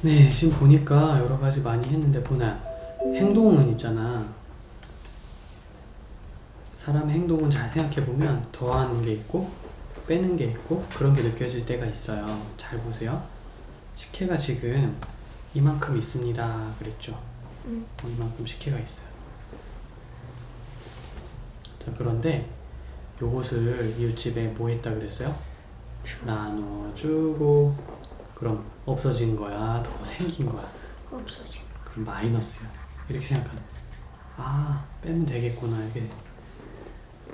네, 지금 보니까 여러 가지 많이 했는데 보나 행동은 있잖아. 사람의 행동은 잘 생각해 보면 더하는 게 있고 빼는 게 있고 그런 게 느껴질 때가 있어요. 잘 보세요. 식혜가 지금 이만큼 있습니다. 그랬죠? 응. 어, 이만큼 식혜가 있어요. 자, 그런데 요것을 이웃집에 뭐 했다 그랬어요? 나눠주고 그럼 없어진 거야? 더 생긴 거야? 없어진 그럼 마이너스야. 이렇게 생각하는 아, 빼면 되겠구나. 이렇게.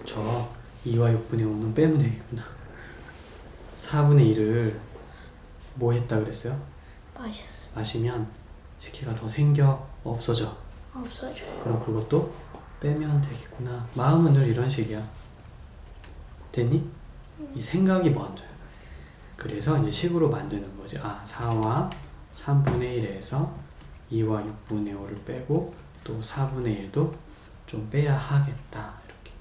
저 2와 6분의 5는 빼면 되겠구나. 4분의 1을 뭐 했다 그랬어요? 빠졌어 마시면 식혜가 더 생겨? 없어져? 없어져요 그럼 그것도 빼면 되겠구나. 마음은 늘 이런 식이야. 됐니? 이 생각이 먼저야. 그래서 이제 식으로 만드는 거지. 아, 4와 3분의 1에서 2와 6분의 5를 빼고 또 4분의 1도 좀 빼야 하겠다. 이렇게.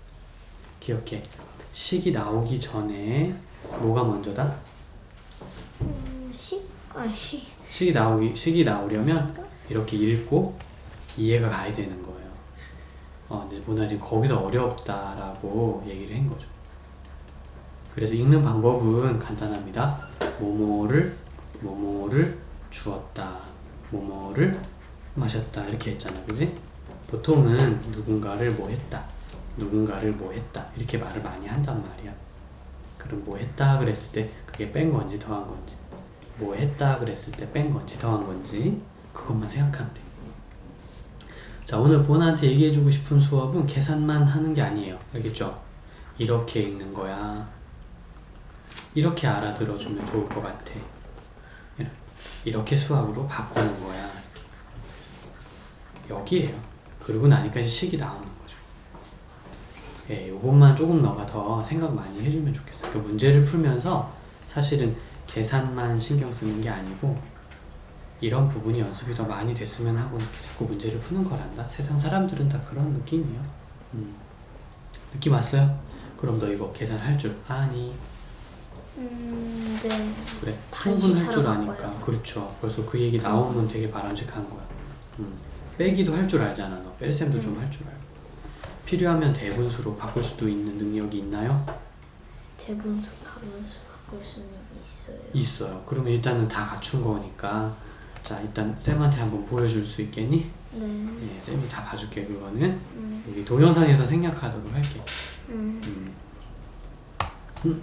기억해. 식이 나오기 전에 뭐가 먼저다? 음, 식? 아 식 식이 나오기 식이 나오려면 이렇게 읽고 이해가 가야 되는 거예요. 어, 근데 보나 지금 거기서 어렵다라고 얘기를 한 거죠. 그래서 읽는 방법은 간단합니다. 뭐뭐를 뭐뭐를 주었다. 뭐뭐를 마셨다. 이렇게 했잖아. 그지? 보통은 누군가를 뭐 했다. 누군가를 뭐 했다. 이렇게 말을 많이 한단 말이야. 그럼 뭐 했다 그랬을 때 그게 뺀 건지 더한 건지 뭐 했다 그랬을 때 뺀 건지 더한 건지 그것만 생각하면 돼. 자 오늘 보나한테 얘기해주고 싶은 수업은 계산만 하는 게 아니에요. 알겠죠? 이렇게 읽는 거야. 이렇게 알아들어주면 좋을 것 같아. 이렇게 수학으로 바꾸는 거야. 여기에요. 그러고 나니까 이제 식이 나오는 거죠. 예, 요것만 조금 너가 더 생각 많이 해주면 좋겠어. 그 문제를 풀면서 사실은 계산만 신경 쓰는 게 아니고 이런 부분이 연습이 더 많이 됐으면 하고 이렇게 자꾸 문제를 푸는 거란다. 세상 사람들은 다 그런 느낌이에요. 음. 느낌 왔어요? 그럼 너 이거 계산할 줄 아니? 음 네 그래. 다 충분할 24줄로 아니까. 바꿔요. 그렇죠. 벌써 그 얘기 나오면 되게 바람직한 거야. 음. 빼기도 할 줄 알잖아. 너 뺄셈도 좀할 줄 알고. 필요하면 대분수로 바꿀 수도 있는 능력이 있나요? 대분수 가분수 바꿀 수는 있어요 있어요. 그러면 일단은 다 갖춘 거니까. 자, 일단 쌤한테 한번 보여줄 수 있겠니? 네 예, 쌤이 다 봐줄게 그거는. 음, 여기 동영상에서 생략하도록 할게. 음. 음. 음.